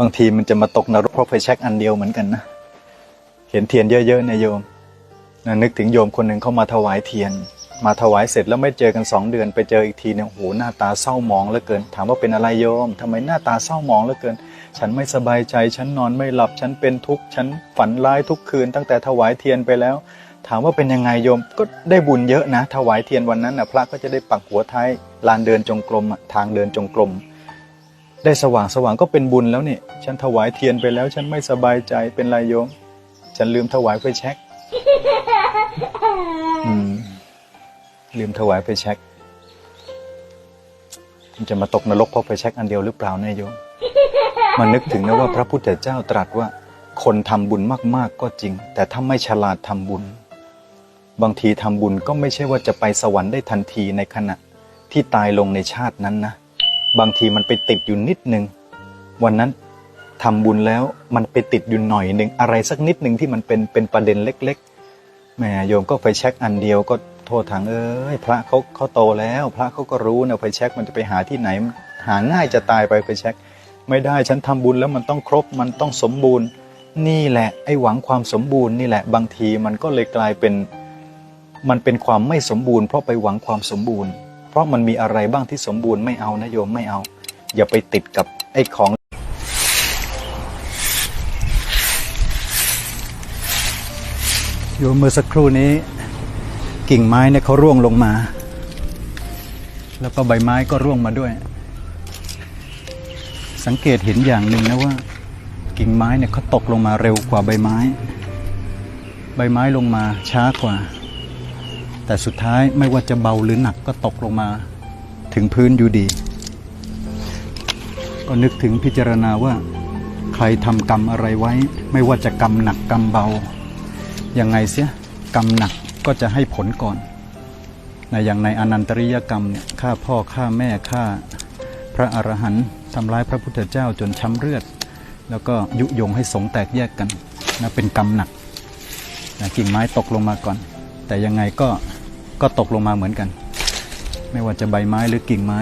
บางทีมันจะมาตกนรกเพราะไฟแช็กอันเดียวเหมือนกันนะเห็นเทียนเยอะๆนะโยมนะนึกถึงโยมคนหนึ่งเขามาถวายเทียน มาถวายเสร็จแล้วไม่เจอกันสองเดือน ไปเจออีกทีเนี่ยโหหน้าตาเศร้าหมองเหลือเกิน ถามว่าเป็นอะไรโยมทำไมหน้าตาเศร้าหมองเหลือเกิน ฉันไม่สบายใจฉันนอนไม่หลับฉันเป็นทุกข์ฉันฝันร้ายทุกคืน ตั้งแต่ถวายเทียนไปแล้ว ถามว่าเป็นยังไงโยมก็ได้บุญเยอะนะ ถวายเทียนวันนั้นนะพระก็จะได้ปักหัวท้ายลานเดินจงกรมทางเดินจงกรม ได้สว่างสว่างก็เป็นบุญแล้วนี่ฉันถวายเทียนไปแล้ว ฉันไม่สบายใจเป็นไรโยม ฉันลืมถวายไฟแช็กอืมลืมถวายไฟแช็กมันจะมาตกนรกเพราะไฟแช็กอันเดียวหรือเปล่าเนายโยมมันนึกถึงนะว่าพระพุทธเจ้าตรัสว่า คนทำบุญมาก ๆ ก็จริง แต่ถ้าไม่ฉลาดทำบุญ บางทีทำบุญก็ไม่ใช่ว่าจะไปสวรรค์ได้ทันทีในขณะที่ตายลงในชาตินั้นนะ บางทีมันไปติดอยู่นิดนึง วันนั้นทำบุญแล้วมันไปติดอยู่หน่อยหนึ่งอะไรสักนิดหนึ่งที่มันเป็นเป็นประเด็นเล็กๆแหมโยมก็ไฟแช็กอันเดียวก็โทษทางเอ้ยพระเขาเขาโตแล้ว พระเขาก็รู้นะไฟแช็กมันจะไปหาที่ไหน หาง่ายจะตายไปไฟแช็กไม่ได้ฉันทำบุญแล้วมันต้องครบมันต้องสมบูรณ์ นี่แหละไอ้หวังความสมบูรณ์นี่แหละบางทีมันก็เลยกลายเป็น มันเป็นความไม่สมบูรณ์เพราะไปหวังความสมบูรณ์ เพราะมันมีอะไรบ้างที่สมบูรณ์ไม่เอานะโยมไม่เอา อย่าไปติดกับไอ้ของโยมเมื่อสักครู่นี้ กิ่งไม้เนี่ยเขาร่วงลงมา แล้วก็ใบไม้ก็ร่วงมาด้วย สังเกตเห็นอย่างหนึ่งนะว่า กิ่งไม้เนี่ยเขาตกลงมาเร็วกว่าใบไม้ ใบไม้ลงมาช้ากว่า แต่สุดท้ายไม่ว่าจะเบาหรือหนักก็ตกลงมา ถึงพื้นอยู่ดี ก็นึกถึงพิจารณาว่า ใครทำกรรมอะไรไว้ ไม่ว่าจะกรรมหนักกรรมเบา ยังไงเสียกรรมหนักก็จะให้ผลก่อนในอย่างในอนันตริยกรรมเนี่ยฆ่าพ่อฆ่าแม่ฆ่า พระอรหันต์ทำร้ายพระพุทธเจ้าจนช้ำเลือด แล้วก็ยุยงให้สงแตกแยกกันนะเป็นกรรมหนักนะกิ่งไม้ตกลงมาก่อน แต่ยังไงก็ ก็ตกลงมาเหมือนกัน ไม่ว่าจะใบไม้หรือกิ่งไม้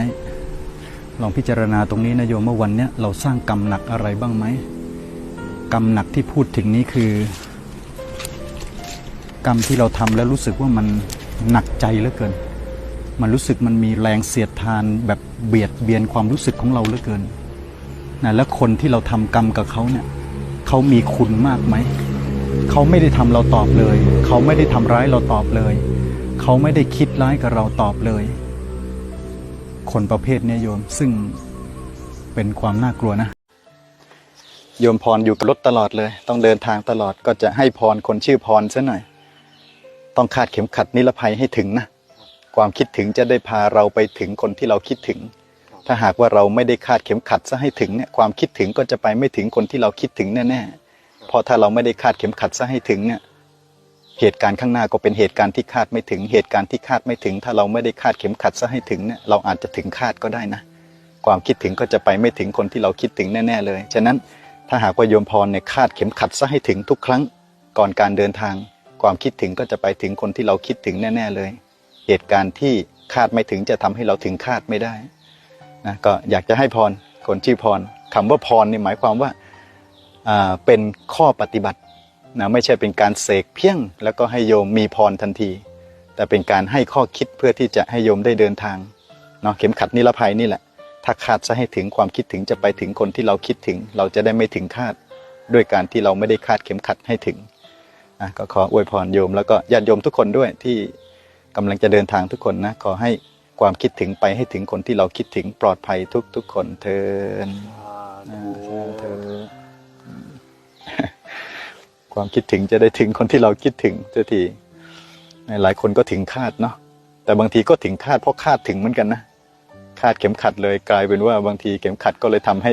ลองพิจารณาตรงนี้นะโยมเมื่อวันเนี้ยเราสร้างกรรมหนักอะไรบ้างไหมกรรมหนักที่พูดถึงนี้คือ กรรมที่เราทำแล้วรู้สึกว่ามันหนักใจเหลือเกิน มันรู้สึกมันมีแรงเสียดทานแบบเบียดเบียนความรู้สึกของเราเหลือเกินนะแล้วคนที่เราทำกรรมกับเขาเนี่ยเขามีคุณมากไหม เขาไม่ได้ทำเราตอบเลย เขาไม่ได้ทำร้ายเราตอบเลย เขาไม่ได้คิดร้ายกับเราตอบเลย คนประเภทเนี้ยโยมซึ่งเป็นความน่ากลัวนะ โยมพรอยู่กับรถตลอดเลย ต้องเดินทางตลอดก็จะให้พรคนชื่อพรซะหน่อย ต้องคาดเข็มขัดนิรภัยให้ถึงนะ ความคิดถึงจะได้พาเราไปถึงคนที่เราคิดถึง ถ้าหากว่าเราไม่ได้คาดเข็มขัดซะให้ถึงเนี่ยความคิดถึงก็จะไปไม่ถึงคนที่เราคิดถึงแน่ๆเพราะถ้าเราไม่ได้คาดเข็มขัดซะให้ถึงเนี่ย เหตุการณ์ข้างหน้าก็เป็นเหตุการณ์ที่คาดไม่ถึง เหตุการณ์ที่คาดไม่ถึง ถ้าเราไม่ได้คาดเข็มขัดซะให้ถึงเนี่ยเราอาจจะถึงคาดก็ได้นะ ความคิดถึงก็จะไปไม่ถึงคนที่เราคิดถึงแน่ ๆ เลย ฉะนั้นถ้าหากว่าโยมพรเนี่ยคาดเข็มขัดซะให้ถึงทุกครั้งก่อนการเดินทาง ความคิดถึงก็จะไปถึงคนที่เราคิดถึงแน่ ๆเลย เหตุการณ์ที่คาดไม่ถึงจะทำให้เราถึงคาดไม่ได้นะก็อยากจะให้พรคนชื่อพรคำว่าพรนี่หมายความว่าอ่าเป็นข้อปฏิบัติ นะไม่ใช่เป็นการเสกเพียง แล้วก็ให้โยมมีพรทันที แต่เป็นการให้ข้อคิดเพื่อที่จะให้โยมได้เดินทางเนาะเข็มขัดนิรภัยนี่แหละ ถ้าคาดซะให้ถึงความคิดถึงจะไปถึงคนที่เราคิดถึง เราจะได้ไม่ถึงคาด ด้วยการที่เราไม่ได้คาดเข็มขัดให้ถึงอะก็ขออวยพรโยม แล้วก็ญาติโยมทุกคนด้วยที่กำลังจะเดินทางทุกคนนะขอให้ความคิดถึงไปให้ถึงคนที่เราคิดถึงปลอดภัยทุกทุกๆคนเทิน ความคิดถึงจะได้ถึงคนที่เราคิดถึงเสียทีหลายคนก็ถึงคาดเนาะแต่บางทีก็ถึงคาดเพราะคาดถึงเหมือนกันนะคาดเข็มขัดเลยกลายเป็นว่าบางทีเข็มขัดก็เลยทำให้